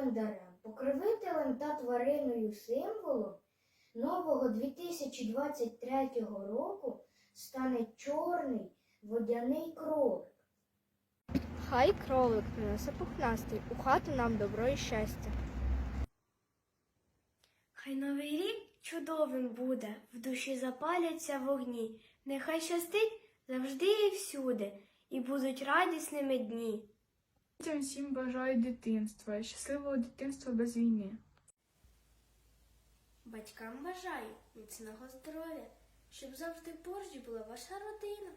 календарем, покровителем та твариною символом нового 2023 року стане чорний водяний кролик. Хай кролик принесе пухнастий у хату нам добро і щастя. Хай новий рік чудовим буде, в душі запаляться вогні. Нехай щастить завжди і всюди, і будуть радісними дні. Дітям всім бажаю дитинства, щасливого дитинства без війни. Батькам бажаю міцного здоров'я, щоб завжди поруч була ваша родина.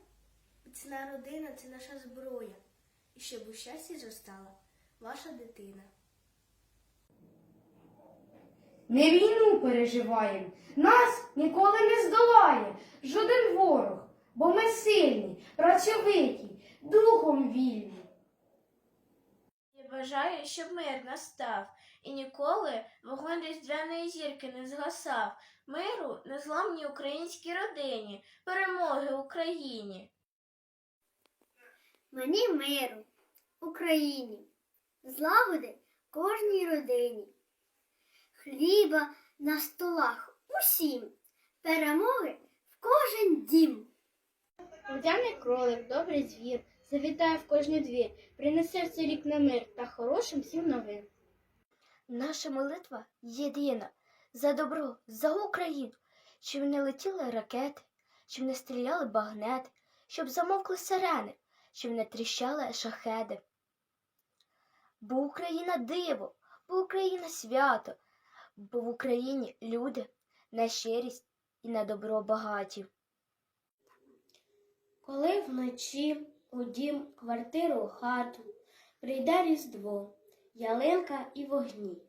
Міцна родина це наша зброя, і щоб у щасті зростала ваша дитина. Не війну переживаємо, нас ніколи не здолає жоден ворог, бо ми сильні, працьовиті, духом вільні. Я бажаю, щоб мир настав, і ніколи вогонь різдвяної зірки не згасав. Миру незламній українській родині, перемоги Україні. Мені миру, Україні, злагоди кожній родині, хліба на столах усім, перемоги в кожен дім. Водяний кролик, добрий звір, завітає в кожний двір, принесе в цей рік на мир та хорошим всім новин. Наша молитва єдина за добро, за Україну, щоб не летіли ракети, щоб не стріляли багнети, щоб замовкли сирени, щоб не тріщали шахеди. Бо Україна диво, бо Україна свято, бо в Україні люди на щирість і на добро багаті. Коли вночі у дім, квартиру, хату прийде різдво, ялинка і вогні.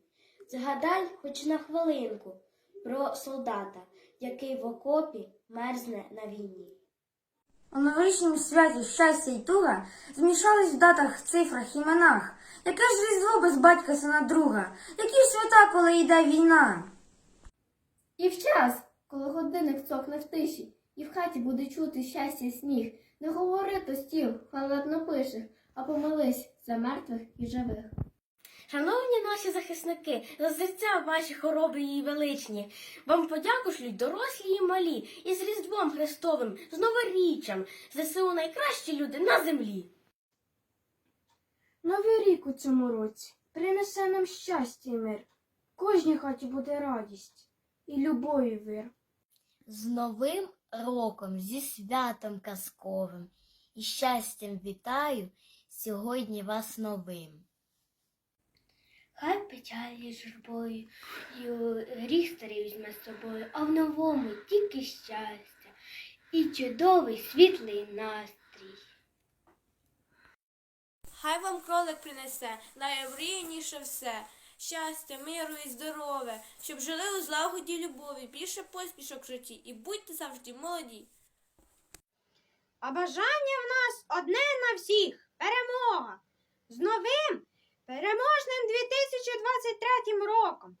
Згадай хоч на хвилинку про солдата, який в окопі мерзне на війні. У новорічному святі щастя й туга змішались в датах, цифрах, іменах. Яке ж різдво без батька сина друга? Які ж свята, коли йде війна? І в час, коли годинник цокне в тиші, і в хаті буде чути щастя й сміх, не говори то стіл хвалебно пишеш, а помолись за мертвих і живих. Шановні наші захисники, за серця ваші хоробрі і величні, вам подяку шлють дорослі і малі, і з Різдвом Христовим, з новоріччям, ЗСУ найкращі люди на землі. Новий рік у цьому році принесе нам щастя і мир. В кожній хаті буде радість і любові вир. З Новим роком, зі святом казковим і щастям вітаю сьогодні вас новим. Хай печалі журбою, і гріх старий візьме з собою, а в новому тільки щастя і чудовий світлий настрій. Хай вам кролик принесе найобріяніше все, щастя, миру і здоров'я, щоб жили у злагоді любові, більше поспішок в житті і будьте завжди молоді. А бажання в нас одне на всіх перемога. З новим переможним 2023 роком.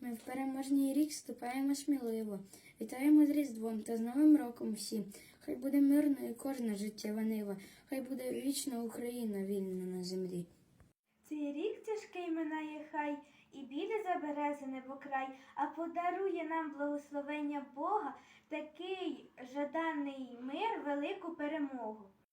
Ми в переможний рік вступаємо сміливо. Вітаємо з Різдвом та з Новим роком всі. Хай буде мирною кожна життєва нива, хай буде вічна Україна вільна на землі. Цей рік тяжкий минає хай, і білі забере за небокрай, а подарує нам благословення Бога, такий жаданий мир, велику перемогу.